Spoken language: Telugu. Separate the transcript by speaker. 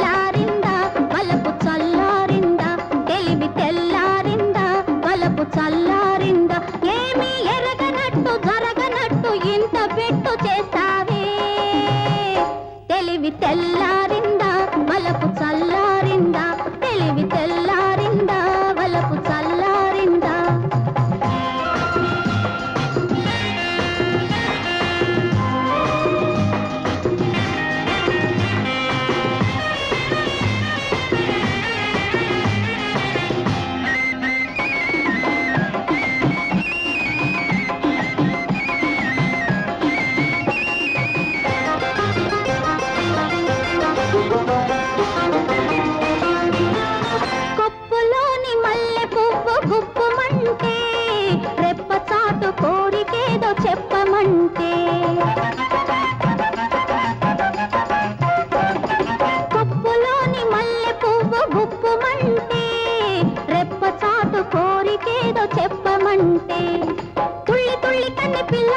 Speaker 1: తెల్లారిందా? బలపు చల్లారిందా? తెలివి తెల్లారిందా? బలపు చల్లారిందా? ఏమి ఎరగనట్టు జరగనట్టు ఇంత పెట్టు చేస్తావే. తెలివి తెల్లారిందా? బలపు చల్లారిందా గుప్పమంటే రెప్ప చాటు కోరికేదో చెప్పమంటే. పప్పులోని మల్లె పువ్వు గుప్పమంటే రెప్ప చాటు కోరికేదో చెప్పమంటే. తుళ్ళి తుళ్ళి కన్ని పిల్ల